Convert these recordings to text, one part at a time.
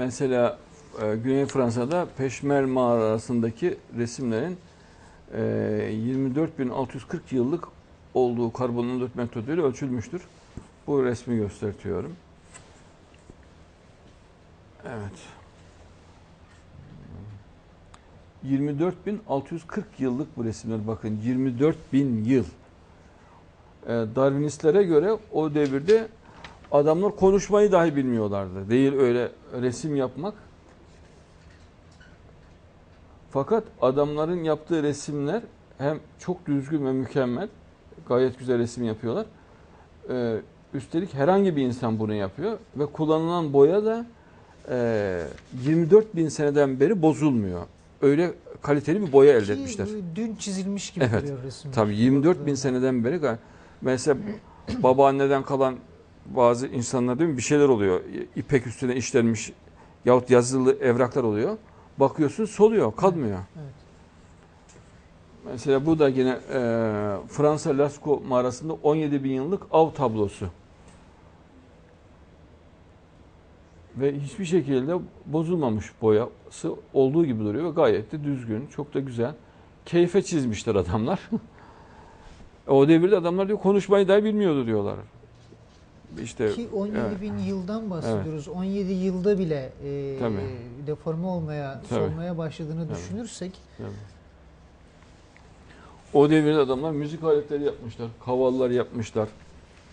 mesela e, Güney Fransa'da Peşmer mağarasındaki resimlerin e, 24.640 yıllık olduğu karbon 14 metoduyla ölçülmüştür. Bu resmi göstertiyorum. Evet. 24.640 yıllık bu resimler bakın 24.000 yıl. Ee, Darwinistlere göre o devirde adamlar konuşmayı dahi bilmiyorlardı. Değil öyle resim yapmak. Fakat adamların yaptığı resimler hem çok düzgün ve mükemmel, gayet güzel resim yapıyorlar. Ee, üstelik herhangi bir insan bunu yapıyor ve kullanılan boya da e, 24 bin seneden beri bozulmuyor. Öyle kaliteli bir boya elde Ki etmişler. dün çizilmiş gibi Evet, duruyor resim. Tabii 24 bin seneden beri mesela babaanneden kalan bazı insanlar değil mi bir şeyler oluyor. İpek üstüne işlenmiş yahut yazılı evraklar oluyor. Bakıyorsun soluyor, kalmıyor. Evet. Mesela bu da yine e, Fransa Lascaux mağarasında 17 bin yıllık av tablosu. Ve hiçbir şekilde bozulmamış boyası olduğu gibi duruyor ve gayet de düzgün, çok da güzel. Keyfe çizmişler adamlar. o devirde adamlar diyor konuşmayı dahi bilmiyordu diyorlar. İşte Ki 17 evet. bin yıldan bahsediyoruz. 17 yılda bile e, Tabii. deforme olmaya, Tabii. solmaya başladığını Tabii. düşünürsek O devirde adamlar müzik aletleri yapmışlar, kavallar yapmışlar.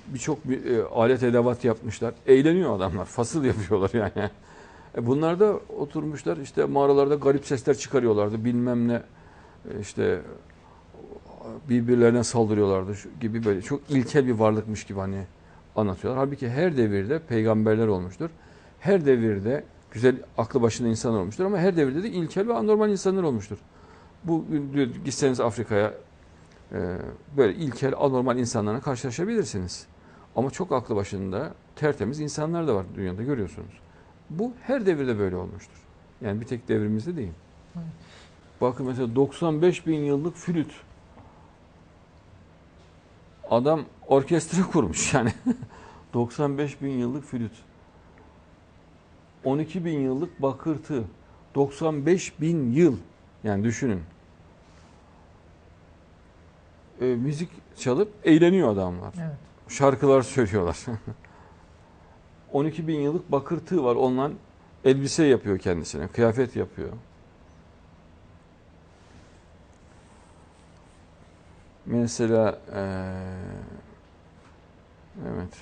Birçok bir, e, alet edevat yapmışlar. Eğleniyor adamlar, fasıl yapıyorlar yani. E bunlar da oturmuşlar işte mağaralarda garip sesler çıkarıyorlardı. Bilmem ne e, işte birbirlerine saldırıyorlardı gibi böyle çok ilkel bir varlıkmış gibi hani anlatıyorlar. Halbuki her devirde peygamberler olmuştur. Her devirde güzel aklı başında insanlar olmuştur ama her devirde de ilkel ve anormal insanlar olmuştur. Bu gitseniz Afrika'ya e, böyle ilkel, anormal insanlarla karşılaşabilirsiniz. Ama çok aklı başında tertemiz insanlar da var dünyada görüyorsunuz. Bu her devirde böyle olmuştur. Yani bir tek devrimizde değil. Evet. Bakın mesela 95 bin yıllık flüt. Adam orkestra kurmuş yani. 95 bin yıllık flüt. 12 bin yıllık bakırtı. 95 bin yıl. Yani düşünün. E, müzik çalıp eğleniyor adamlar. evet. Şarkılar söylüyorlar. 12 bin yıllık bakırtı var. Ondan elbise yapıyor kendisine. Kıyafet yapıyor. Mesela eee, evet.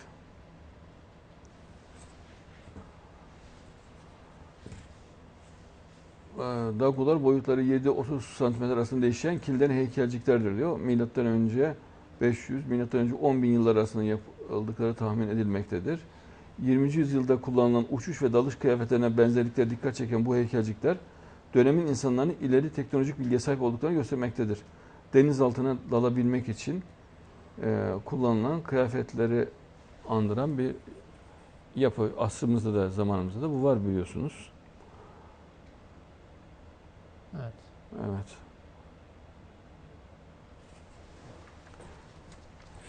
Dagular boyutları 7-30 santimetre arasında değişen kilden heykelciklerdir diyor. Milattan önce 500, milattan önce 10 bin yıllar arasında yapıldıkları tahmin edilmektedir. 20. yüzyılda kullanılan uçuş ve dalış kıyafetlerine benzerlikler dikkat çeken bu heykelcikler dönemin insanların ileri teknolojik bilgiye sahip olduklarını göstermektedir. Deniz altına dalabilmek için e, kullanılan kıyafetleri andıran bir yapı. Asrımızda da zamanımızda da bu var biliyorsunuz. Evet. Evet.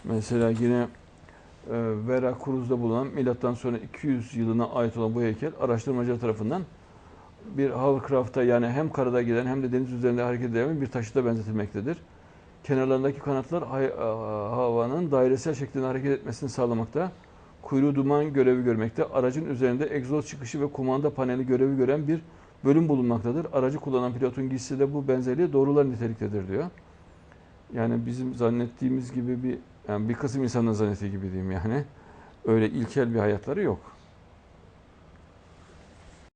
Mesela yine e, Vera Cruz'da bulunan milattan sonra 200 yılına ait olan bu heykel araştırmacılar tarafından bir hovercraft'a yani hem karada giden hem de deniz üzerinde hareket eden bir taşıta benzetilmektedir. Kenarlarındaki kanatlar havanın dairesel şeklinde hareket etmesini sağlamakta. Kuyruğu duman görevi görmekte. Aracın üzerinde egzoz çıkışı ve kumanda paneli görevi gören bir bölüm bulunmaktadır. Aracı kullanan pilotun giysisi de bu benzerliği doğrular niteliktedir diyor. Yani bizim zannettiğimiz gibi bir yani bir kısım insanın zannettiği gibi diyeyim yani. Öyle ilkel bir hayatları yok.